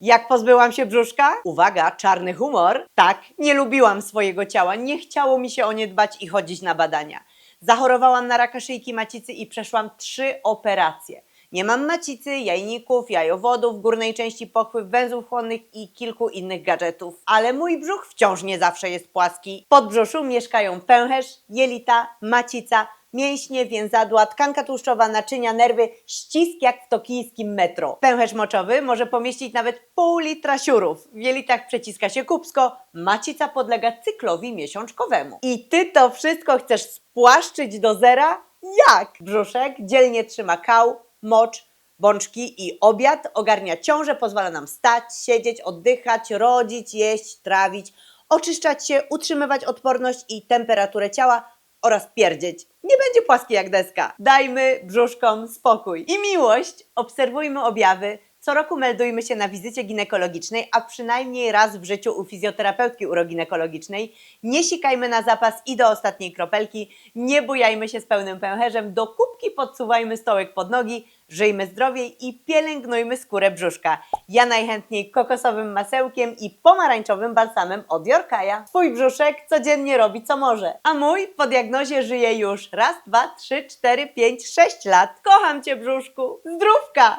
Jak pozbyłam się brzuszka? Uwaga, czarny humor. Tak, nie lubiłam swojego ciała, nie chciało mi się o nie dbać i chodzić na badania. Zachorowałam na raka szyjki macicy i przeszłam trzy operacje. Nie mam macicy, jajników, jajowodów, górnej części pochwy, węzłów chłonnych i kilku innych gadżetów. Ale mój brzuch wciąż nie zawsze jest płaski. W podbrzuszu mieszkają pęcherz, jelita, macica, mięśnie, więzadła, tkanka tłuszczowa, naczynia, nerwy, ścisk jak w tokijskim metro. Pęcherz moczowy może pomieścić nawet pół litra siurów. W jelitach przeciska się kupsko, macica podlega cyklowi miesiączkowemu. I ty to wszystko chcesz spłaszczyć do zera? Jak? Brzuszek dzielnie trzyma kał, mocz, bączki i obiad, ogarnia ciążę, pozwala nam stać, siedzieć, oddychać, rodzić, jeść, trawić, oczyszczać się, utrzymywać odporność i temperaturę ciała oraz pierdzieć. Nie będzie płaski jak deska. Dajmy brzuszkom spokój. I miłość, obserwujmy objawy, co roku meldujmy się na wizycie ginekologicznej, a przynajmniej raz w życiu u fizjoterapeutki uroginekologicznej. Nie sikajmy na zapas i do ostatniej kropelki. Nie bujajmy się z pełnym pęcherzem. Do kubki podsuwajmy stołek pod nogi. Żyjmy zdrowiej i pielęgnujmy skórę brzuszka. Ja najchętniej kokosowym masełkiem i pomarańczowym balsamem od Jorkaja. Twój brzuszek codziennie robi co może, a mój po diagnozie żyje już raz, dwa, trzy, cztery, pięć, sześć lat. Kocham Cię brzuszku. Zdrówka!